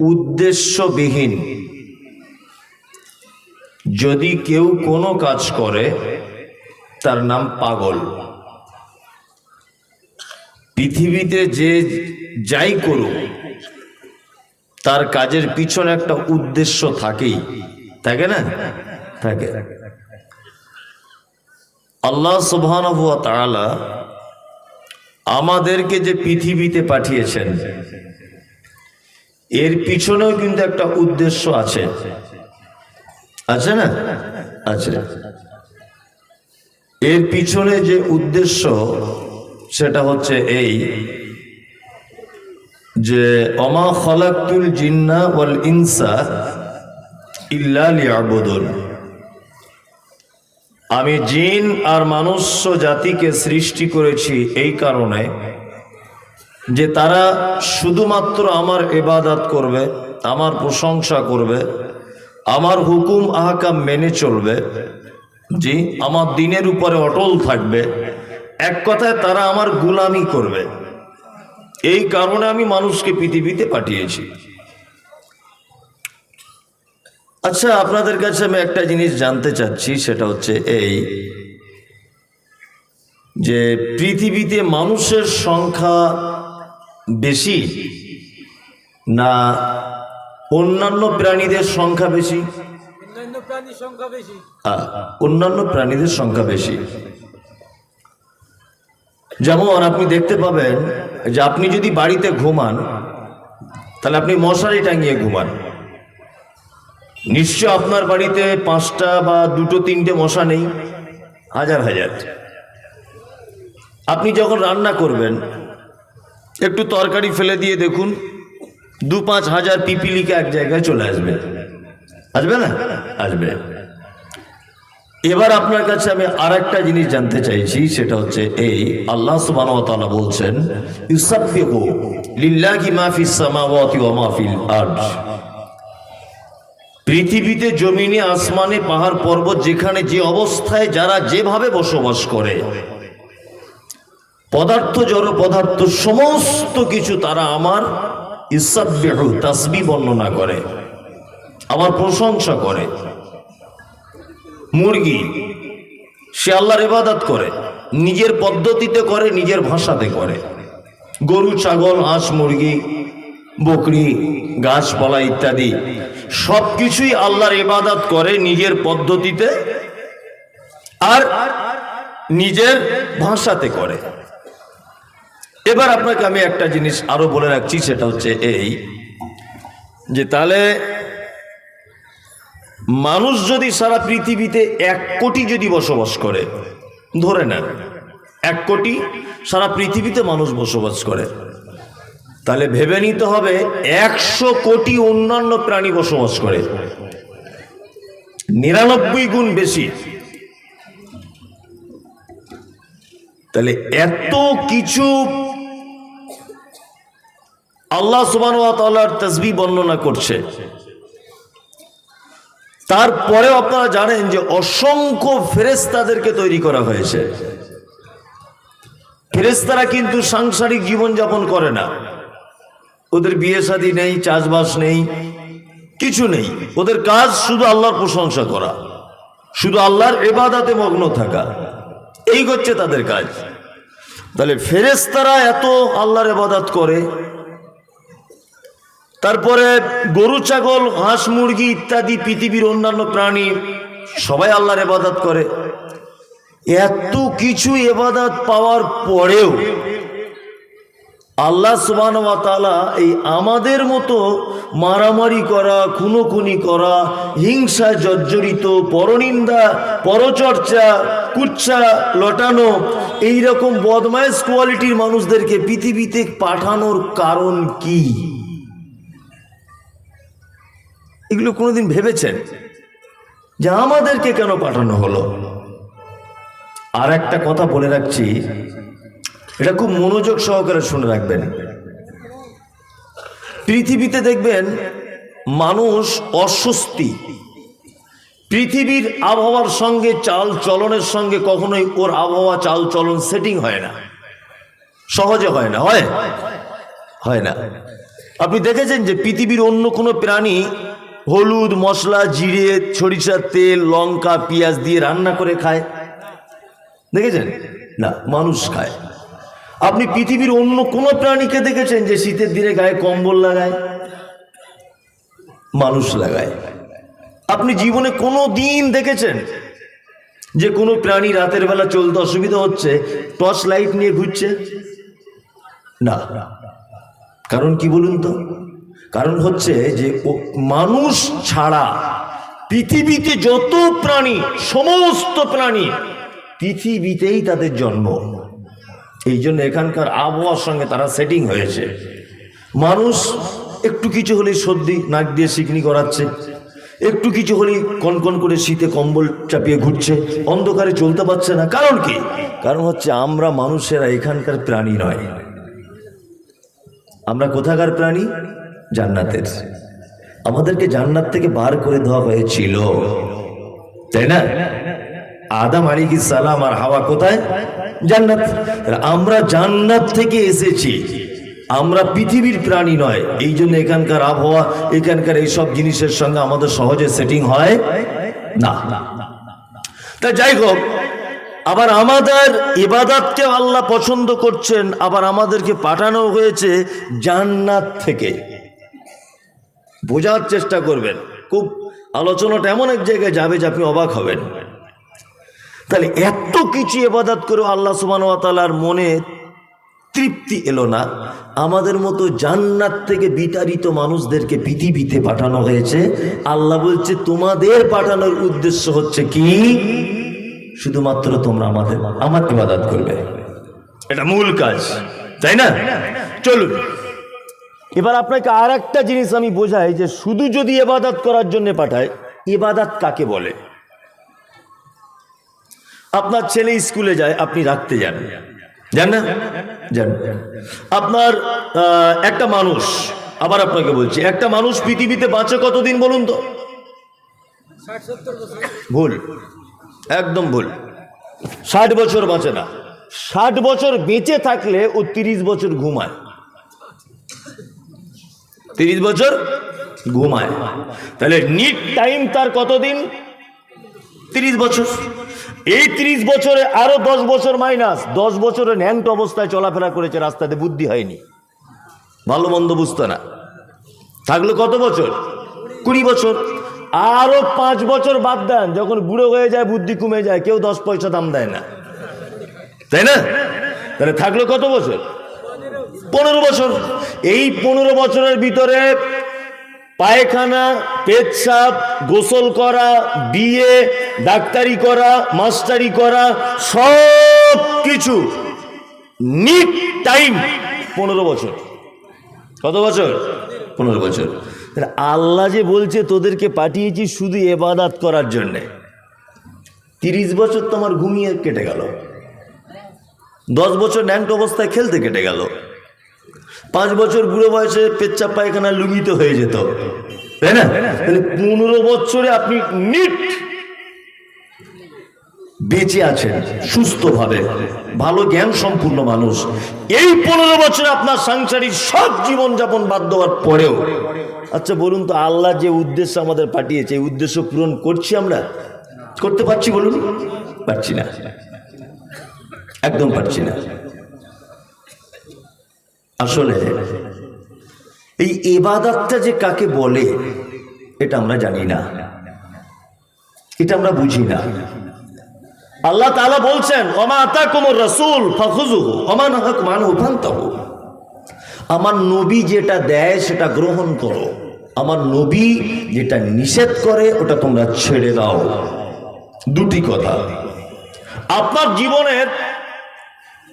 উদ্দেশ্যবিহীন। যদি কেউ কোনো কাজ করে, তার নাম পাগল। পৃথিবীতে যে যাই করুক, তার কাজের পিছনে একটা উদ্দেশ্য থাকেই। থাকে না? থাকে। আল্লাহ সুবহানাহু ওয়া আমাদেরকে যে পৃথিবীতে পাঠিয়েছেন এর পিছনেও কিন্তু একটা উদ্দেশ্য আছে। আছে না? আছে। এর পিছনে যে উদ্দেশ্য, সেটা হচ্ছে এই যে অমা খলাকুল জিন্না ওয়াল ইনসা ইল্লা লিয়াবুদুন। আমি জিন আর মানুষ্য জাতিকে সৃষ্টি করেছি এই কারণে। যে তারা শুধুমাত্র আমার এবাদাত করবে, আমার প্রশংসা করবে, আমার হুকুম, আহকাম মেনে চলবে, জি, আমার দিনের উপরে অটল থাকবে, এক কথায় তারা আমার গুলামি করবে। এই কারণে আমি মানুষকে পৃথিবীতে পাঠিয়েছি। আচ্ছা আপনাদের কাছে আমি একটা জিনিস জানতে চাচ্ছি, সেটা হচ্ছে এই যে পৃথিবীতে মানুষের সংখ্যা বেশি না অন্যান্য প্রাণীদের সংখ্যা বেশি? অন্যান্য প্রাণীদের সংখ্যা বেশি। যেমন আপনি দেখতে পাবেন যে আপনি যদি বাড়িতে ঘুমান তাহলে আপনি মশারি টাঙিয়ে ঘুমান। নিশ্চয় আপনার বাড়িতে পাঁচটা বা দুটো তিনটে মশা নেই হাজার হাজার। আপনি যখন রান্না করবেন একটু তরকারি ফেলে দিয়ে দেখুন, দু পাঁচ হাজার পিপিলিকে এক জায়গায় চলে আসবে। আসবে না? আসবে। এবার আপনার কাছে আমি আর একটা জিনিস জানতে চাইছি, সেটা হচ্ছে এই, আল্লাহ বলছেন পৃথিবীতে জমিনে, আসমানে, পাহাড় পর্বত, যেখানে যে অবস্থায় যারা যেভাবে বসবাস করে পদার্থ জড় পদার্থ সমস্ত কিছু তারা আমার ইসাব্বিহু তাসবি বর্ণনা করে আমার প্রশংসা করে। মুরগি, সে আল্লাহর ইবাদত করে, নিজের পদ্ধতিতে করে, নিজের ভাষাতে করে। গরু, ছাগল, হাঁস, মুরগি, বকরি, গাছপালা ইত্যাদি সব কিছুই আল্লাহর ইবাদত করে নিজের পদ্ধতিতে আর নিজের ভাষাতে করে। এবার আপনাকে আমি একটা জিনিস আরও বলে রাখছি, সেটা হচ্ছে এই যে তাহলে মানুষ যদি সারা পৃথিবীতে এক কোটি যদি বসবাস করে, ধরে নেন, এক কোটি সারা পৃথিবীতে মানুষ বসবাস করে, তাহলে ভেবে নিতে হবে একশো কোটি অন্যান্য প্রাণী বসবাস করে। নিরানব্বই গুণ বেশি। তাহলে এত কিছু আল্লাহ সুবান তসবি বর্ণনা করছে। তারপরেও আপনারা জানেন যে অসংখ্য ফেরেস্তাদেরকে তৈরি করা হয়েছে। ফেরেস্তারা কিন্তু সাংসারিক জীবন যাপন করে না। ওদের বিয়ে শাদী নেই, চাষবাস নেই, কিছু নেই। ওদের কাজ শুধু আল্লাহর প্রশংসা করা। শুধু আল্লাহর এবাদাতে মগ্ন থাকা। এই হচ্ছে তাদের কাজ। তাহলে ফেরেস্তারা এত আল্লাহর এবাদাত করে তারপরে গরু, ছাগল, হাঁস, মুরগি ইত্যাদি পৃথিবীর অন্যান্য প্রাণী, সবাই আল্লাহর এবাদত করে। এত কিছু এবাদত পাওয়ার পরেও আল্লাহ সুবান এই আমাদের মতো মারামারি করা, খুনোখুনি করা, হিংসা, জর্জরিত, পরনিন্দা, পরচর্চা, কুচ্ছা, লটানো এই রকম বদমাইশ কোয়ালিটির মানুষদেরকে পৃথিবীতে পাঠানোর কারণ কি? এগুলো কোনোদিন ভেবেছেন যে আমাদেরকে কেন পাঠানো হলো? আর একটা কথা বলে রাখছি, এটা খুব মনোযোগ সহকারে শুনে রাখবেন। পৃথিবীতে দেখবেন মানুষ অস্বস্তি। পৃথিবীর আবহাওয়ার সঙ্গে চাল চলনের সঙ্গে কখনোই ওর আবহাওয়া চাল চলন সেটিং হয় না। সহজে হয় না, হয়? হয় না। আপনি দেখেছেন যে পৃথিবীর অন্য কোনো প্রাণী হলুদ, মশলা, জিরে, সরিষার তেল, লঙ্কা, পেঁয়াজ দিয়ে রান্না করে খায়। দেখেছেন? না, মানুষ খায়। আপনি পৃথিবীর অন্য কোনো প্রাণীকে দেখেছেন যে শীতের দিনে গায়ে কম্বল লাগায়? মানুষ লাগায়। আপনি জীবনে কোনো দিন দেখেছেন যে কোনো প্রাণী রাতের বেলা চলতে অসুবিধা হচ্ছে, টর্চ লাইট নিয়ে ঘুরছে? না। কারণ কি বলুন তো? কারণ হচ্ছে যে মানুষ ছাড়া পৃথিবীতে যত প্রাণী, সমস্ত প্রাণী পৃথিবীতেই তাদের জন্ম। এই জন্য এখানকার আবহাওয়ার সঙ্গে তারা সেটিং হয়েছে। মানুষ একটু কিছু হলেই সর্দি, নাক দিয়ে সিকনি করাচ্ছে একটু কিছু হলেই কনকন করে শীতে কম্বল চাপিয়ে ঘুরছে। অন্ধকারে চলতে পারছে না। কারণ কি? কারণ হচ্ছে আমরা মানুষেরা এখানকার প্রাণী নয়। আমরা কোথাকার প্রাণী? জান্নাতের। আমাদেরকে জান্নাত থেকে বার করে দেওয়া হয়েছিল। তাই না? আদাম আলিকি সালাম আর হাওয়া কোথায়? জান্নাত। আমরা জান্নাত থেকে এসেছি। আমরা পৃথিবীর প্রাণী নয়। এই জন্য এখানকার আবহাওয়া, এখানকার এইসব জিনিসের সঙ্গে আমাদের সহজে সেটিং হয় না। তা যাই হোক, আবার আমাদের ইবাদতকে আল্লাহ পছন্দ করছেন, আবার আমাদেরকে পাঠানো হয়েছে জান্নাত থেকে। বোঝার চেষ্টা করবেন। খুব আলোচনাটা এমন এক জায়গায় যাবে যে আপনি অবাক হবেন। তাহলে এত কিছু এবাদাত করে আল্লাহ সুবান তালার মনে তৃপ্তি এলো না। আমাদের মতো জান্নাত থেকে বিতাড়িত মানুষদেরকে পৃথিবীতে পাঠানো হয়েছে। আল্লাহ বলছে, তোমাদের পাঠানোর উদ্দেশ্য হচ্ছে কি? শুধুমাত্র তোমরা আমাদের, আমার ইবাদত করবে। এটা মূল কাজ, তাই না? চলুন। এবার আপনাকে আর একটা জিনিস আমি বোঝাই যে শুধু যদি এবাদত করার জন্য পাঠায়, ইবাদত কাকে বলে? আপনার ছেলে স্কুলে যায়, আপনি রাখতে যান। যান না? যান। আপনার একটা মানুষ, আবার আপনাকে বলছি, একটা মানুষ পৃথিবীতে বাঁচে কতদিন বলুন তো? ভুল। একদম ভুল। ষাট বছর বাঁচে না। ষাট বছর বেঁচে থাকলে ও তিরিশ বছর ঘুমায়। তিরিশ বছর ঘুমায়। তাহলে নিট টাইম তার কতদিন? তিরিশ বছর। এই তিরিশ বছরে আরও দশ বছর মাইনাস দশ বছরে ন্যাংট অবস্থায় চলাফেরা করেছে, রাস্তাতে বুদ্ধি হয়নি। ভালো মন্দ বুঝতো না। থাকল কত বছর? কুড়ি বছর। আরও পাঁচ বছর বাদ দেন, যখন বুড়ো হয়ে যায়, বুদ্ধি কমে যায়, কেউ দশ পয়সা দাম দেয় না। তাই না? তাহলে থাকল কত বছর? পনেরো বছর। এই পনেরো বছরের ভিতরে পায়খানা, পেচ্ছাপ, গোসল করা, বিয়ে, ডাক্তারি করা, মাস্টারি করা, সব কিছু নিট টাইম পনেরো বছর। কত বছর? পনেরো বছর। আল্লাহ যে বলছে, তোদেরকে পাঠিয়েছি শুধু এবাদাত করার জন্যে। তিরিশ বছর তোমার ঘুমিয়ে কেটে গেল। দশ বছর ন্যাংট অবস্থায় খেলতে কেটে গেল। পাঁচ বছর বুড়ো বয়সে পেচ্ছাপ পায়খানা লুঙ্গিতে হয়ে যেত। তাই না? তাহলে পনেরো বছরে আপনি নিট বেঁচে আছেন সুস্থভাবে ভালো জ্ঞান সম্পূর্ণ মানুষ। এই পনেরো বছরে আপনার সাংসারিক সব জীবনযাপন বাদ দেওয়ার পরেও আচ্ছা বলুন তো আল্লাহ যে উদ্দেশ্য আমাদের পাঠিয়েছে এই উদ্দেশ্য পূরণ করছি আমরা? করতে পারছি বলুন? পারছি না। একদম পারছি না। আসলে, এই এবাদাতটা যে কাকে বলে, এটা আমরা জানি না। এটা আমরা বুঝি না। আল্লাহ তাআলা বলছেন, ওমা আতাকুমুর রাসূল, ফাখুযুহু, ওমা নাহাকুম আনহু, ফান্তাহু। আমার নবী যেটা দেয়, সেটা গ্রহণ করো। আমার নবী যেটা নিষেধ করে, ওটা তোমরা ছেড়ে দাও। দুটি কথা। আপনার জীবনের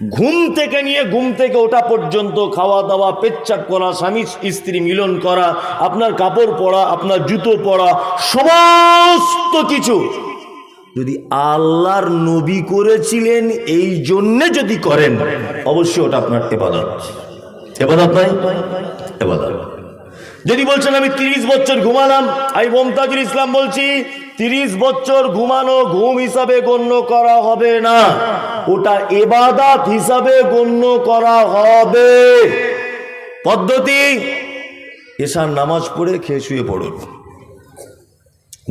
ঘুম থেকে নিয়ে ঘুম থেকে ওঠা পর্যন্ত খাওয়া দাওয়া, পেচ্ছাপ করা, স্বামী স্ত্রী মিলন করা, আপনার কাপড় পরা, আপনার জুতো পরা, সমস্ত কিছু। যদি আল্লাহর নবী করেছিলেন, এই জন্যে যদি করেন, অবশ্যই ওটা আপনার এবাদত। এবাদত নয়, এবাদত। যদি বলছেন, আমি তিরিশ বছর ঘুমালাম, আমি মমতাজুল ইসলাম বলছি তিরিশ বছর ঘুমানো ঘুম হিসাবে গণ্য করা হবে না। ওটা এবাদাত হিসাবে গণ্য করা হবে। পদ্ধতি, এশার নামাজ পড়ে খেয়ে শুয়ে পড়ুন।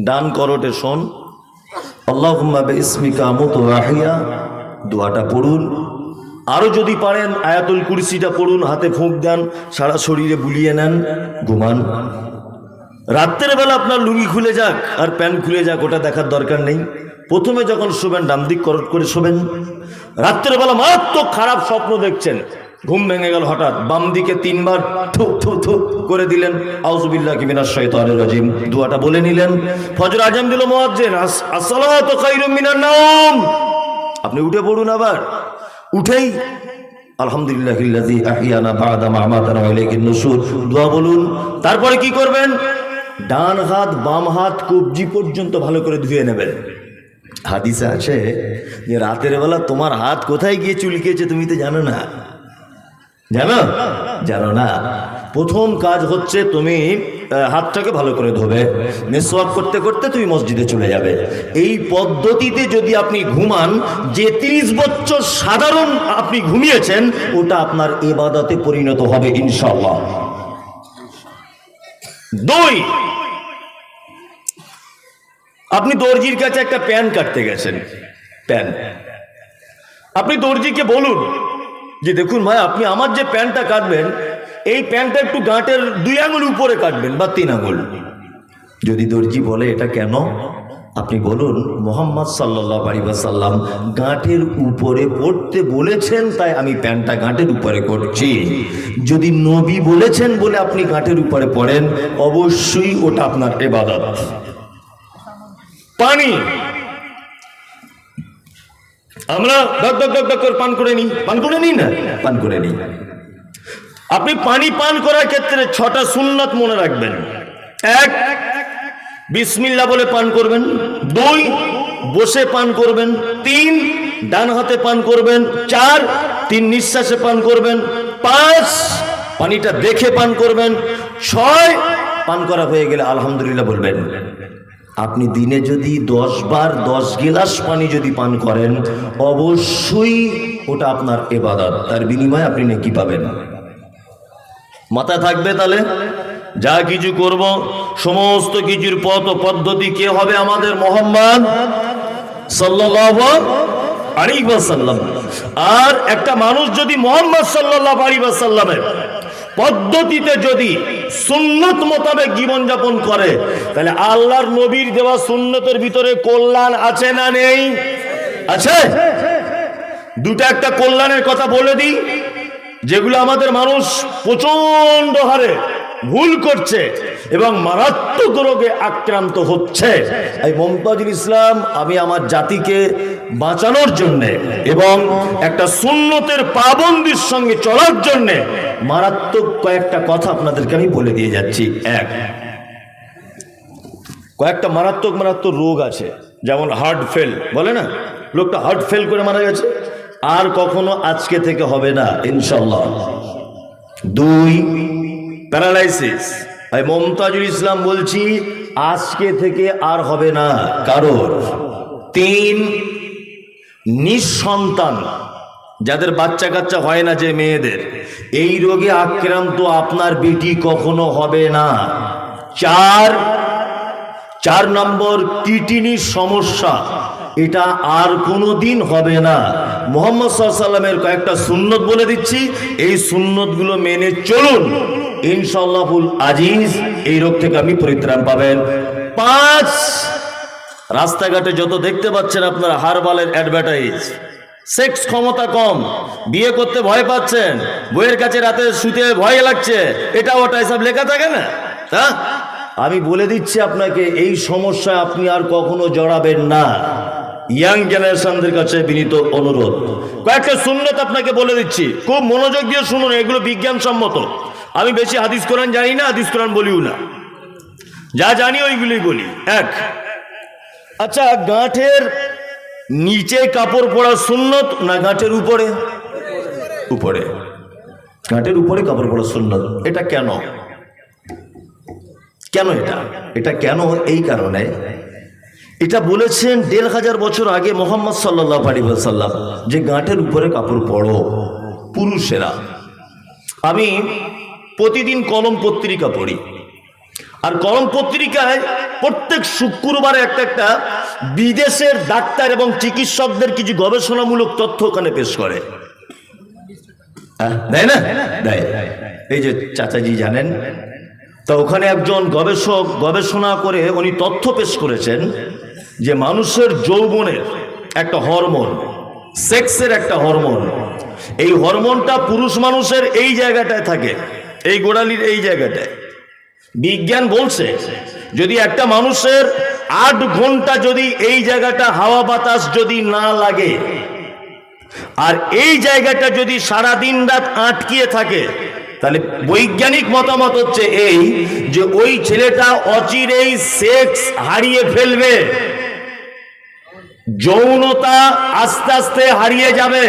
ডান করটে শোন। আল্লাহ ইসমিকা আমত রাহিয়া, দোয়াটা পড়ুন। আরও যদি পারেন, আয়াতুল কুরসিটা পড়ুন, হাতে ফুঁক দেন, সারা শরীরে বুলিয়ে নেন, ঘুমান। রাত্রের বেলা আপনার লুঙ্গি খুলে যাক আর প্যান্ট খুলে যাক, ওটা দেখার দরকার নেই। প্রথমে যখন শোবেন, ডান দিক করট করে শোবেন। রাত্রের বেলা মারাত্মক খারাপ স্বপ্ন দেখছেন। ঘুম ভেঙে গেল হঠাৎ। বাম দিকে তিনবার থু থু থু করে দিলেন। আউজুবিল্লাহ কিমিনার শৈতানের রাজিম। দুয়াটা বলে নিলেন। ফজর আজাম দিল মোয়াজ্জেন। আসসালাতু খায়রুম মিনান নাওম। আপনি উঠে পড়ুন আবার। উঠেই আলহামদুলিল্লাহ আহিয়ানা বা'দা মা আমাতানা নুশুর দোয়া বলুন। তারপরে কি করবেন? ডান হাত, বাম হাত কবজি পর্যন্ত ভালো করে ধুয়ে নেবেন। হাদিসে আছে যে রাতের বেলা তোমার হাত কোথায় গিয়ে চুলকিয়েছে তুমি তো জানো না। জানো? জানো না। প্রথম কাজ হচ্ছে তুমি হাতটাকে ভালো করে ধোবে। মেসওয়াক করতে করতে তুমি মসজিদে চলে যাবে। এই পদ্ধতিতে যদি আপনি ঘুমান, যে তিরিশ বছর সাধারণ আপনি ঘুমিয়েছেন, ওটা আপনার এবাদতে পরিণত হবে ইনশাল্লাহ দুই। আপনি দর্জির কাছে একটা প্যান কাটতে গেছেন। প্যান। আপনি দর্জিকে বলুন যে, দেখুন ভাই, আপনি আমার যে প্যান্টটা কাটবেন, এই প্যান্টটা একটু গাঁটের দুই আঙুল উপরে কাটবেন বা তিন আঙুল। যদি দর্জি বলে, এটা কেন? আপনি বলুন, মোহাম্মদ সাল্লাহ সাল্লাম গাঁটের উপরে পড়তে বলেছেন, তাই আমি প্যান্টটা গাঁটের উপরে করছি। যদি নবী বলেছেন বলে আপনি গাঁটের উপরে পড়েন, অবশ্যই ওটা আপনার এবাদত পানি! আমরা করে পান করে নিই। পান করে নিই না? পান করে নিই। আপনি পানি পান করার ক্ষেত্রে ছটা সুন্নাত মনে রাখবেন। এক বিসমিল্লা বলে পান করবেন, দুই, বসে পান করবেন, তিন, ডান হাতে পান করবেন, চার, তিন নিঃশ্বাসে পান করবেন, পাঁচ, পানিটা দেখে পান করবেন, ছয়, পান করা হয়ে গেলে আলহামদুলিল্লাহ বলবেন। আপনি দিনে যদি দশ বার দশ গিলাস পানি যদি পান করেন, অবশ্যই ওটা আপনার এবাদত। তার বিনিময়ে আপনি নেকি পাবেন। মাথা থাকবে তাহলে? যা কিছু করব, সমস্ত কিছুর পথ পদ্ধতি কে হবে আমাদের মোহাম্মদ? ওয়াসাল্লাম। আর একটা মানুষ যদি মোহাম্মদ সাল্লাল্লাহু আলাইহি ওয়াসাল্লামের পদ্ধতিতে যদি সুন্নত মোতাবেক জীবনযাপন করে, তাহলে আল্লাহর নবীর দেওয়া সুন্নতের ভিতরে কল্যাণ আছে না নেই? আছে? দুটা একটা কল্যাণের কথা বলে দিই, যেগুলো আমাদের মানুষ প্রচণ্ড হারে ভুল করছে এবং মারাত্মক রোগে আক্রান্ত হচ্ছে। এই মমতাজুল ইসলাম, আমি আমার জাতিকে বাঁচানোর জন্যে এবং একটা সুন্নতের পাবন্দির সঙ্গে চলার জন্যে মারাত্মক কয়েকটা কথা আপনাদেরকে আমি বলে দিয়ে যাচ্ছি। এক, কয়েকটা মারাত্মক মারাত্মক রোগ আছে, যেমন হার্ট ফেল বলে না? লোকটা হার্ট ফেল করে মারা গেছে, আর কখনো আজকে থেকে হবে না ইনশাল্লাহ দুই প্যারালাইসিস ভাই, মমতাজুল ইসলাম বলছি, আজকে থেকে আর হবে না। কারোর তিন নিঃসন্তান, যাদের বাচ্চা কাচ্চা হয় না যে মেয়েদের, এই রোগে আক্রান্ত আপনার বেটি কখনো হবে না। চার চার নম্বর কিডনির সমস্যা, এটা আর কোনো দিন হবে না। মোহাম্মদ সাল্লামের কয়েকটা সুন্নত বলে দিচ্ছি, এই সুন্নতগুলো মেনে চলুন। ইনশাল্লাহুল আজিজ, এই রোগ থেকে আপনি পরিত্রাণ পাবেন। পাঁচ, রাস্তাঘাটে যত দেখতে পাচ্ছেন আপনারা হারবালের অ্যাডভার্টাইজ সেক্স ক্ষমতা কম, বিয়ে করতে ভয় পাচ্ছেন বইয়ের কাছে রাতে শুতে ভয় লাগছে, এটা ওটা এসব লেখা থাকে না? হ্যাঁ আমি বলে দিচ্ছি আপনাকে, এই সমস্যায় আপনি আর কখনো জড়াবেন না। ইয়াং জেনারেশনদের কাছে বিনীত অনুরোধ। কয়েকটা সুন্নত আপনাকে বলে দিচ্ছি। খুব মনোযোগ দিয়ে শুনুন, এগুলো বিজ্ঞানসম্মত। আমি বেশি হাদিস কোরআন জানি না, হাদিস কোরআন বলিও না। যা জানি ওইগুলোই বলি। এক। আচ্ছা গাঁঠের নিচে কাপড় পরা সুন্নত না গাঁঠের উপরে? উপরে। গাঁঠের উপরে কাপড় পরা সুন্নত। এটা কেন? কেন এটা? এটা কেন এই কারণে? এটা বলেছেন দেড় হাজার বছর আগে মোহাম্মদ সাল্লাহ আলী সাল্লাম যে গাঁটের উপরে কাপড় পরো পুরুষেরা। আমি প্রতিদিন কলম পত্রিকা পড়ি। আর কলম পত্রিকায় প্রত্যেক শুক্রবারে একটা একটা বিদেশের ডাক্তার এবং চিকিৎসকদের কিছু গবেষণামূলক তথ্য ওখানে পেশ করে। দেয় না? এই যে চাচাজি জানেন? তা ওখানে একজন গবেষক গবেষণা করে উনি তথ্য পেশ করেছেন যে মানুষের যৌবনের একটা হরমোন, সেক্সের একটা হরমোন। এই হরমোনটা পুরুষ মানুষের এই জায়গাটায় থাকে। এই গোড়ালির এই জায়গাটায়। বিজ্ঞান বলছে, যদি একটা মানুষের আট ঘণ্টা যদি এই জায়গাটা হাওয়া বাতাস যদি না লাগে, আর এই জায়গাটা যদি সারা দিন রাত আটকিয়ে থাকে, তাহলে বৈজ্ঞানিক মতামত হচ্ছে এই যে ওই ছেলেটা অচিরেই সেক্স হারিয়ে ফেলবে। যৌনতা আস্তে আস্তে হারিয়ে যাবে।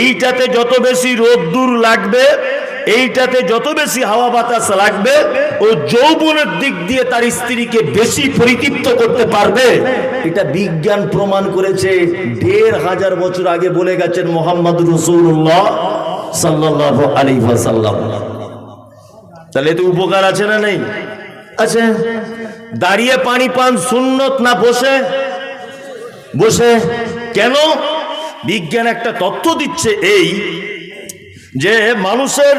এইটাতে যত বেশি রোদ্দুর লাগবে এইটাতে যত বেশি হাওয়া বাতাস লাগবে, ও যৌবনের দিক দিয়ে তার স্ত্রীকে বেশি পরিতৃপ্ত করতে পারবে। এটা বিজ্ঞান প্রমাণ করেছে, দেড় হাজার বছর আগে বলে গেছেন মোহাম্মদ রসুল্লাহ সাল্লাহ আলী সাল্লাম তাহলে এতে উপকার আছে না নেই? আছে। দাঁড়িয়ে পানি পান সুন্নত না বসে? বসে। কেন? বিজ্ঞান একটা তথ্য দিচ্ছে এই যে মানুষের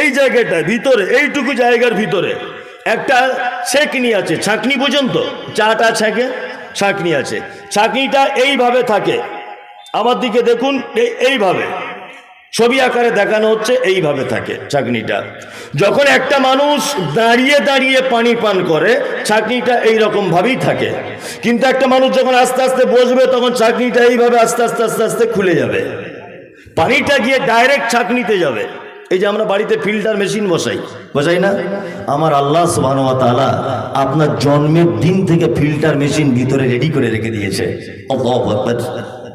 এই জায়গাটা ভিতরে, এইটুকু জায়গার ভিতরে একটা ছেকনি আছে। ছাঁকনি পর্যন্ত? চাটা ছেঁকে ছাঁকনি আছে। ছাঁকনিটা এইভাবে থাকে। আমার দিকে দেখুন এই এইভাবে। ছবি আকারে দেখানো হচ্ছে, এইভাবে থাকে ছাকনিটা। যখন একটা মানুষ দাঁড়িয়ে দাঁড়িয়ে পানি পান করে, ছাকনিটা এই রকম ভাবেই থাকে। কিন্তু একটা মানুষ যখন আস্তে আস্তে বসবে, তখন ছাকনিটা এইভাবে আস্তে আস্তে আস্তে আস্তে খুলে যাবে। পানিটা গিয়ে ডাইরেক্ট ছাকনিতে যাবে। এই যে আমরা বাড়িতে ফিল্টার মেশিন বসাই। বসাই না? আমার আল্লাহ সুবহান ওয়া আপনার জন্মের দিন থেকে ফিল্টার মেশিন ভিতরে রেডি করে রেখে দিয়েছে।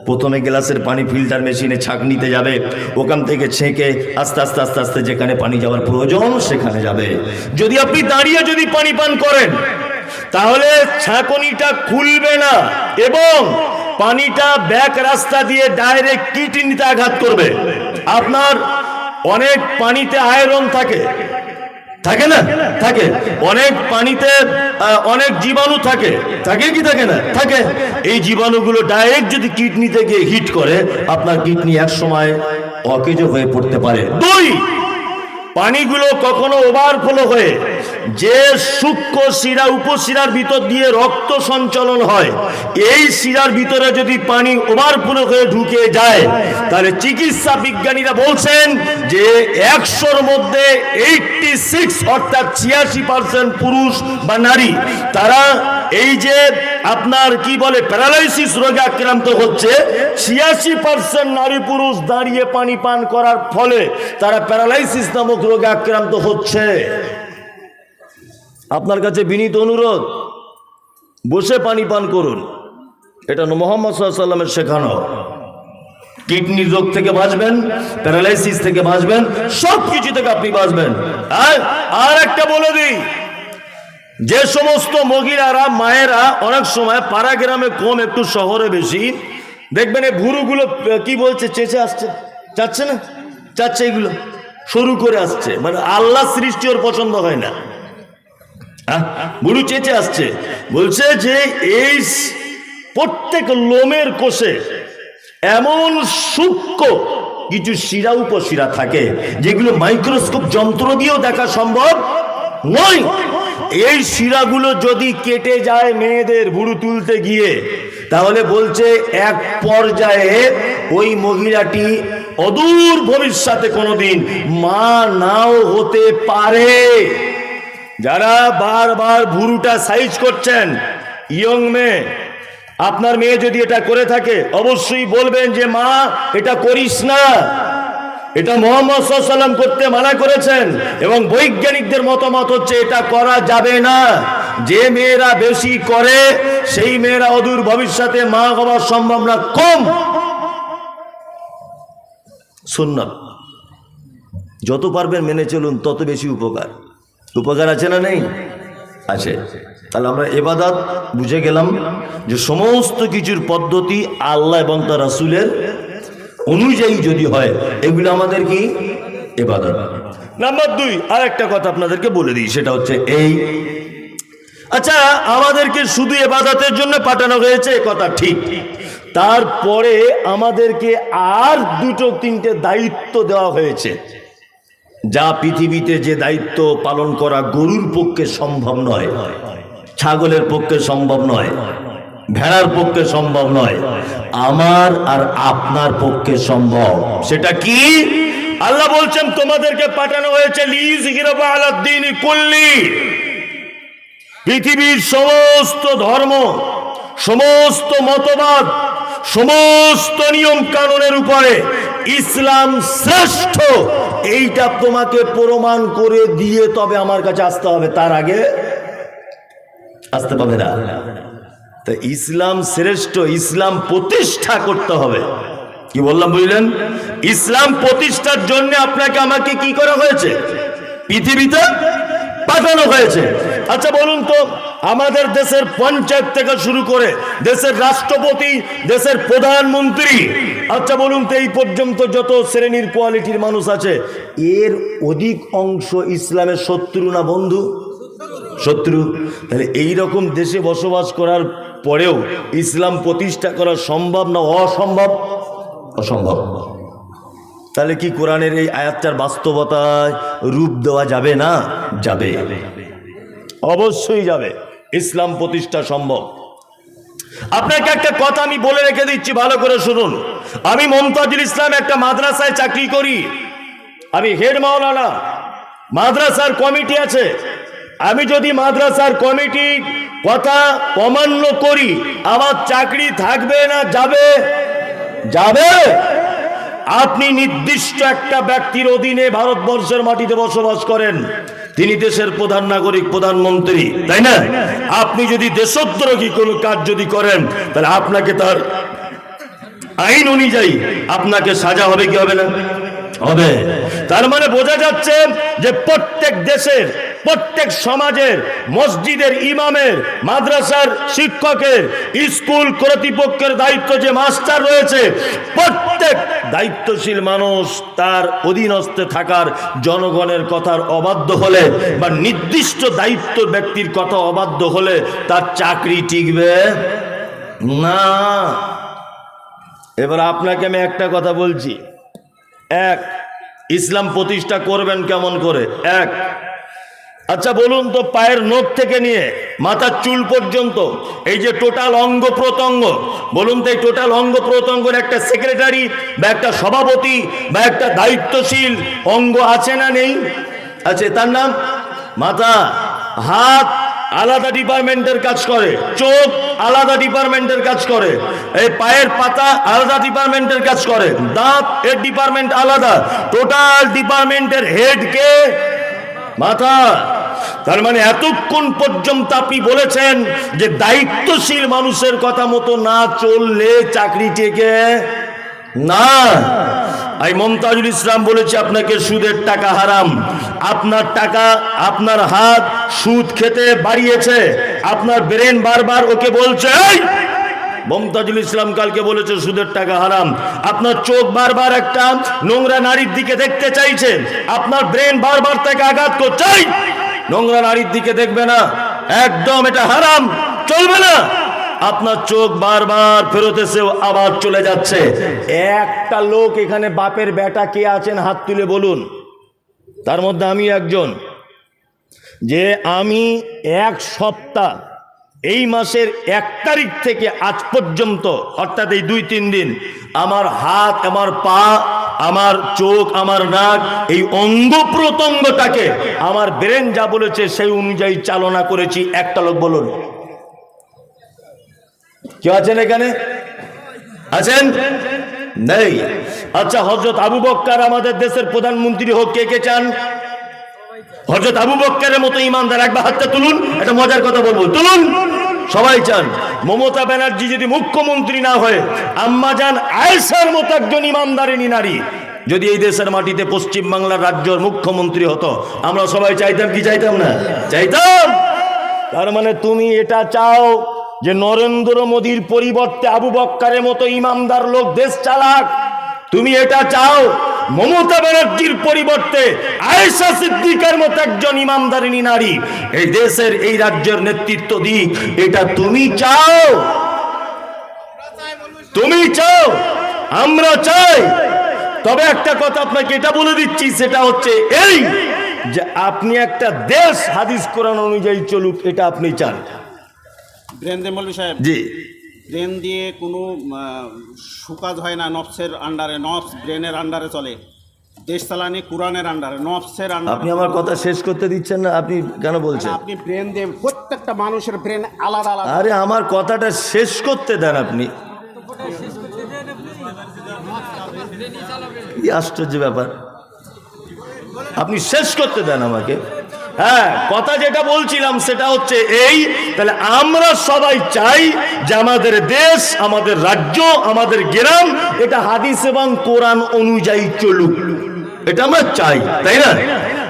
প্রথমে গ্লাসের পানি ফিল্টার মেশিনে ছাঁকনিতে যাবে। ওখান থেকে ছেঁকে আস্তে আস্তে আস্তে আস্তে যেখানে পানি যাওয়ার প্রয়োজন সেখানে যাবে। যদি আপনি দাঁড়িয়ে যদি পানি পান করেন, তাহলে ছাঁকনিটা খুলবে না এবং পানিটা ব্যাক রাস্তা দিয়ে ডাইরেক্ট কিডনিতে আঘাত করবে। আপনার অনেক পানিতে আয়রন থাকে। থাকে না? থাকে। অনেক পানিতে অনেক জীবাণু থাকে। থাকে কি থাকে না? থাকে। এই জীবাণুগুলো ডাইরেক্ট যদি কিডনিতে গিয়ে হিট করে, আপনার কিডনি এক সময় অকেজ হয়ে পড়তে পারে। দুই, পানিগুলো কখনো ওভারফ্লো হয়ে যে সূক্ষ্ম শিরা উপশিরার ভিতর দিয়ে রক্ত সঞ্চালন হয়, এই শিরার ভিতরে যদি পানি ওভারফ্লো হয়ে ঢুকে যায়, তাহলে চিকিৎসা বিজ্ঞানীরা বলছেন যে একশোর মধ্যে এইটটি সিক্স অর্থাৎ ছিয়াশি পার্সেন্ট পুরুষ বা নারী, তারা এই যে আপনার কি বলে প্যারালাইসিস রোগে আক্রান্ত হচ্ছে, ছিয়াশি পার্সেন্ট নারী পুরুষ দাঁড়িয়ে পানি পান করার ফলে তারা প্যারালাইসিস নামক রোগে আক্রান্ত হচ্ছে। আপনার কাছে বিনীত অনুরোধ, বসে পানি পান করুন। এটা মোহাম্মদ সাল্লামের শেখানো। কিডনি রোগ থেকে বাঁচবেন, প্যারালাইসিস থেকে বাঁচবেন সব কিছু থেকে আপনি বাঁচবেন। আর একটা বলে দিই, যে সমস্ত মহিলারা, মায়েরা অনেক সময় পাড়া গ্রামে কম, একটু শহরে বেশি, দেখবেন এই ভুরুগুলো কি বলছে, চেঁচে আসছে, চাচ্ছে না? চাচ্ছে এগুলো শুরু করে আসছে। মানে আল্লাহ সৃষ্টি ওর পছন্দ হয় না। বুড়ু চেঁচে আসছে। বলছে যে, এই প্রত্যেক লোমের কোষে এমন সূক্ষ্ম কিছু শিরা উপশিরা থাকে, যেগুলো মাইক্রোস্কোপ যন্ত্র দিয়েও দেখা সম্ভব নয়। এই শিরাগুলো যদি কেটে যায় মেয়েদের বুড়ো তুলতে গিয়ে, তাহলে বলছে এক পর্যায়ে ওই মহিলাটি অদূর ভবিষ্যতে কোনোদিন মা নাও হতে পারে। যারা বারবার ভুরুটা সাইজ করছেন ইয়ং মেয়ে, আপনার মেয়ে যদি এটা করে থাকে, অবশ্যই বলবেন যে, মা, এটা করিস না। এটা মোহাম্মদ সাল্লাম করতে মানা করেছেন এবং বৈজ্ঞানিকদের মতামত হচ্ছে, এটা করা যাবে না। যে মেয়েরা বেশি করে, সেই মেয়েরা অদূর ভবিষ্যতে মা হওয়ার সম্ভাবনা কম। সুন্নত। যত পারবেন মেনে চলুন, তত বেশি উপকার। উপকার আছে না নেই? আছে। তাহলে আমরা এবাদাত বুঝে গেলাম যে সমস্ত কিছুর পদ্ধতি আল্লাহ এবং তার রাসুলের অনুযায়ী যদি হয়, এগুলো আমাদের কি? এবাদত। নাম্বার দুই আর একটা কথা আপনাদেরকে বলে দিই, সেটা হচ্ছে এই আচ্ছা আমাদেরকে শুধু এবাদতের জন্য পাঠানো হয়েছে কথা ঠিক। তারপরে আমাদেরকে আর দুটো তিনটে দায়িত্ব দেওয়া হয়েছে। যা পৃথিবীতে যে দায়িত্ব পালন করা গরুর পক্ষে সম্ভব নয়, ছাগলের পক্ষে সম্ভব নয়, ভেড়ার পক্ষে সম্ভব নয়, আমার আর আপনার পক্ষে সম্ভব। সেটা কি? আল্লাহ বলছেন, তোমাদেরকে পাঠানো হয়েছে লিজ আলাদ্দিন পৃথিবীর সমস্ত ধর্ম, সমস্ত মতবাদ, সমস্ত নিয়ম কানুনের উপরে ইসলাম শ্রেষ্ঠ। এইটা তোমাকে প্রমাণ করে দিয়ে তবে আমার কাছে আসতে হবে। তার আগে আসতে পাবে না। তা ইসলাম শ্রেষ্ঠ, ইসলাম প্রতিষ্ঠা করতে হবে। কি বললাম, বুঝলেন? ইসলাম প্রতিষ্ঠার জন্য আপনাকে আমাকে কি করা হয়েছে? পৃথিবীতে পাঠানো হয়েছে। আচ্ছা বলুন তো, আমাদের দেশের পঞ্চায়েত থেকে শুরু করে দেশের রাষ্ট্রপতি, দেশের প্রধানমন্ত্রী আচ্ছা বলুন তো, এই পর্যন্ত যত শ্রেণির কোয়ালিটির মানুষ আছে, এর অধিক অংশ ইসলামের শত্রু না বন্ধু? শত্রু। তাহলে এই রকম দেশে বসবাস করার পরেও ইসলাম প্রতিষ্ঠা করা সম্ভব না অসম্ভব? অসম্ভব। তাহলে কি কোরআনের এই আয়াতটার বাস্তবতায় রূপ দেওয়া যাবে না? যাবে। অবশ্যই যাবে। ইসলাম প্রতিষ্ঠা সম্ভব। আপনাকে একটা কথা আমি বলে রেখে দিচ্ছি, ভালো করে শুনুন। আমি মমতাজুল ইসলাম একটা মাদ্রাসায় চাকরি করি। আমি হেড মাওলানা। মাদ্রাসার কমিটি আছে। আমি যদি মাদ্রাসার কমিটি কথা অমান্য করি, আমার চাকরি থাকবে না, যাবে? যাবে? আপনি নির্দিষ্ট একটা ব্যক্তির অধীনে ভারতবর্ষের মাটিতে বসবাস করেন। তিনি দেশের প্রধান নাগরিক, প্রধানমন্ত্রী, তাই না? আপনি যদি দেশদ্রোহী কোনো কাজ যদি করেন, তাহলে আপনাকে তার আইন অনুযায়ী আপনাকে সাজা হবে কি হবে না? হবে। তার মানে বোঝা যাচ্ছে যে প্রত্যেক দেশের, প্রত্যেক সমাজের, মসজিদের ইমামের, মাদ্রাসার শিক্ষকের, স্কুল কর্তৃপক্ষের দায়িত্ব যে মাস্টার রয়েছে, প্রত্যেক দায়িত্বশীল মানুষ তার অধীনস্থে থাকার জনগণের কথার অবাধ্য হলে বা নির্দিষ্ট দায়িত্ব ব্যক্তির কথা অবাধ্য হলে তার চাকরি টিকবে না। এবার আপনাকে আমি একটা কথা বলছি। এক, ইসলাম প্রতিষ্ঠা করবেন কেমন করে? এক আচ্ছা বলুন তো পায়ের নখ থেকে নিয়ে মাথার চুল পর্যন্ত, এই যে টোটাল অঙ্গ প্রত্যঙ্গ, বলুন তো এই টোটাল অঙ্গ প্রত্যঙ্গের একটা সেক্রেটারি বা একটা সভাপতি বা একটা দায়িত্বশীল অঙ্গ আছে না নেই? আছে তার নাম মাথা, হাত আলাদা ডিপার্টমেন্টের কাজ করে। চোখ আলাদা ডিপার্টমেন্টের কাজ করে। এই পায়ের পাতা আলাদা ডিপার্টমেন্টের কাজ করে। দাঁত এর ডিপার্টমেন্ট আলাদা। টোটাল ডিপার্টমেন্টের হেড কে? মাথা। তার মানে এতক্ষণ পর্যন্ত আপনি বলেছেন যে দায়িত্বশীল মানুষের কথা মতো না চললে চাকরি টেকে না। আমি মমতাজুল ইসলাম বলেছে আপনাকে সুদের টাকা হারাম। আপনার টাকা আপনার হাত সুদ খেতে বাড়িয়েছে। আপনার ব্রেন বারবার ওকে বলছে মমতাজুল ইসলাম কালকে বলেছে সুদের টাকা হারাম। আপনার চোখ বারবার একটা নোংরা নারীর দিকে দেখতে চাইছে। আপনার ব্রেন বারবার তাকে আঘাত করছে "এই, নোংরা নারীর দিকে দেখবে না। একদম এটা হারাম। চলবে না। আপনার চোখ বারবার ফেরত এসেও আবার চলে যাচ্ছে। একটা লোক এখানে বাপের বেটা কে আছেন হাত তুলে বলুন। তার মধ্যে আমি একজন। যে আমি এক সপ্তাহ, এই মাসের এক তারিখ থেকে আজ পর্যন্ত, অর্থাৎ এই দুই তিন দিন, আমার হাত, আমার পা, আমার চোখ, আমার নাক, এই অঙ্গ প্রত্যঙ্গটাকে আমার ব্রেন যা বলেছে সেই অনুযায়ী চালনা করেছি। একটা লোক বলুন। কেউ আছেন এখানে? আছেন? নেই। আচ্ছা হজরত আবু বক্কার আমাদের দেশের প্রধানমন্ত্রী হোক, কে কে চান? হজরত আবু বক্কারের মতো ইমানদার একবার হাতটা তুলুন, একটা মজার কথা বলব। তুলুন! সবাই চান। মমতা ব্যানার্জি যদি মুখ্যমন্ত্রী না হয়, আম্মা যান আয়েশার মতো একজন ইমানদারিনী নারী। যদি এই দেশের মাটিতে পশ্চিম বাংলার রাজ্যের মুখ্যমন্ত্রী হতো, আমরা সবাই চাইতাম কি চাইতাম না? চাইতাম! তার মানে তুমি এটা চাও যে নরেন্দ্র মোদীর পরিবর্তে আবু বক্কারের মতো ইমামদার লোক দেশ চালাক, তুমি এটা চাও? মমতা ব্যানার্জির পরিবর্তে আয়েশা সিদ্দিকার মতো একজন ইমানদারিনী নারী এই দেশের, এই রাজ্যের নেতৃত্ব দিক, এটা তুমি চাও? তুমি চাও? আমরা চাই। তবে একটা কথা আপনাকে এটা বলে দিচ্ছি, সেটা হচ্ছে এই যে আপনি একটা দেশ হাদিস কোরআন অনুযায়ী চলুক, এটা আপনি চান। ব্রেন দিয়ে মৌলভী সাহেব? জি। ব্রেন দিয়ে কোনো সুকাজ হয় না নফসের আন্ডারে নফস ব্রেনের আন্ডারে চলে। দেশ চালানি কোরআনের আন্ডারে নফসের আপনি আমার কথা শেষ করতে দিচ্ছেন না আপনি কেন বলছেন? আপনি ব্রেন দিয়ে প্রত্যেকটা মানুষের ব্রেন আলাদা আলাদা। আরে আমার কথাটা শেষ করতে দেন আপনি। কি আশ্চর্য ব্যাপার। আপনি শেষ করতে দেন আমাকে। হ্যাঁ কথা যেটা বলছিলাম সেটা হচ্ছে এই, তাহলে আমরা সবাই চাই যে আমাদের দেশ, আমাদের রাজ্য, আমাদের গ্রাম, এটা হাদিস এবং কোরআন অনুযায়ী চলুক। এটা আমরা চাই, তাই না?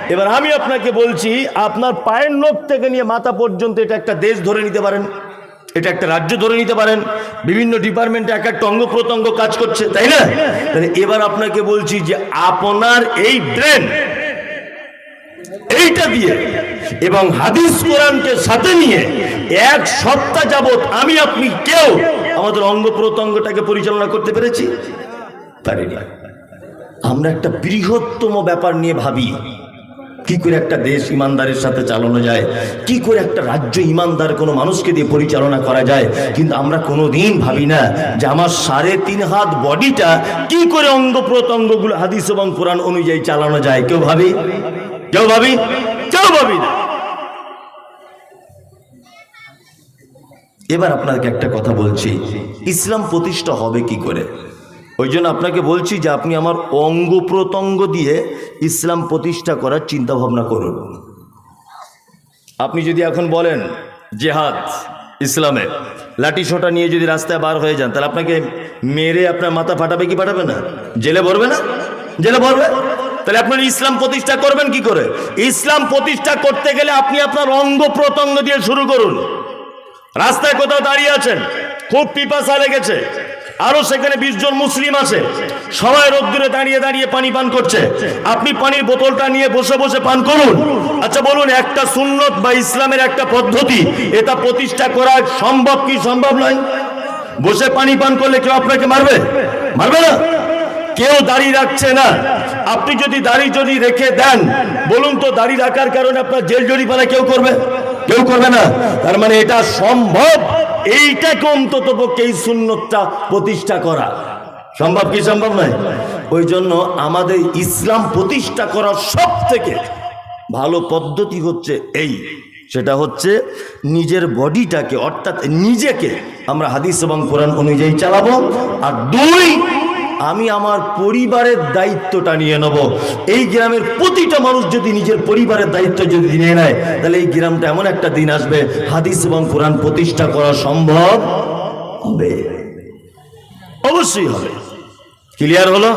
এবার আমি আপনাকে বলছি, আপনার পায়ের নখ থেকে নিয়ে মাথা পর্যন্ত এটা একটা দেশ ধরে নিতে পারেন, এটা একটা রাজ্য ধরে নিতে পারেন, বিভিন্ন ডিপার্টমেন্টে এক একটা অঙ্গ প্রত্যঙ্গ কাজ করছে, তাই না? এবার আপনাকে বলছি যে আপনার এই ব্রেন এইটা দিয়ে এবং হাদিস কোরআনকে সাথে নিয়ে এক সপ্তাহ যাবৎ আমি, আপনি, কেউ আমাদের অঙ্গ প্রত্যঙ্গটাকে পরিচালনা করতে পেরেছি? পারিনি আমরা একটা বৃহত্তম ব্যাপার নিয়ে ভাবি, কি করে একটা দেশ ইমানদারের সাথে চালানো যায়, কি করে একটা রাজ্য ইমানদার কোনো মানুষকে দিয়ে পরিচালনা করা যায়, কিন্তু আমরা কোনোদিন ভাবি না যে আমার সাড়ে তিন হাত বডিটা কি করে অঙ্গ প্রত্যঙ্গগুলো হাদিস এবং কোরআন অনুযায়ী চালানো যায়। কেউ ভাবি? কেউ ভাবি কেউ ভাবি। না এবার আপনাকে একটা কথা বলছি, ইসলাম প্রতিষ্ঠা হবে কি করে? ওই জন্য আপনাকে বলছি যে আপনি আমার অঙ্গ প্রত্যঙ্গ দিয়ে ইসলাম প্রতিষ্ঠা করার চিন্তা ভাবনা করুন। আপনি যদি এখন বলেন, জেহাদ ইসলামে, লাঠি সোটা নিয়ে যদি রাস্তায় বার হয়ে যান, তাহলে আপনাকে মেরে আপনার মাথা ফাটাবে কি ফাটাবে না? জেলে ভরবে না? জেলে ভরবে? তাহলে আপনার ইসলাম প্রতিষ্ঠা করবেন কি করে? ইসলাম প্রতিষ্ঠা করতে গেলে আপনি আপনার অঙ্গ প্রত্যঙ্গ দিয়ে শুরু করুন। রাস্তায় কোথাও দাঁড়িয়ে আছেন, খুব পিপাসা লেগেছে। আরও সেখানে বিশ জন মুসলিম আছে, সবাই রোদ্দুরে দাঁড়িয়ে দাঁড়িয়ে পানি পান করছে। আপনি পানির বোতলটা নিয়ে বসে বসে পান করুন। আচ্ছা বলুন, একটা সুন্নত বা ইসলামের একটা পদ্ধতি, এটা প্রতিষ্ঠা করা সম্ভব কি সম্ভব নয়? বসে পানি পান করলে কেউ আপনাকে মারবে? মারবে না? কেউ দাঁড়িয়ে রাখছে না। আপনি যদি দাড়ি যদি রেখে দেন, বলুন তো দাড়ি রাখার কারণে আপনার জেল জরিমানা কেউ করবে? কেউ করবে না। তার মানে এটা সম্ভব। এইটাকে অন্তত পক্ষে এই সুন্নতটা প্রতিষ্ঠা করা। সম্ভব কি সম্ভব নয়? ওই জন্য আমাদের ইসলাম প্রতিষ্ঠা করার সব থেকে ভালো পদ্ধতি হচ্ছে এই। সেটা হচ্ছে নিজের বডিটাকে, অর্থাৎ নিজেকে আমরা হাদিস এবং কোরআন অনুযায়ী চালাবো। আর দুই আমি আমার পরিবারের দায়িত্বটা নিয়ে নেব। এই গ্রামের প্রতিটা মানুষ যদি নিজের পরিবারের দায়িত্ব যদি নিয়ে নেয়, তাহলে এই গ্রামটা এমন একটা দিন আসবে, হাদিস এবং কোরআন প্রতিষ্ঠা করা সম্ভব হবে। অবশ্যই হবে। ক্লিয়ার হলো?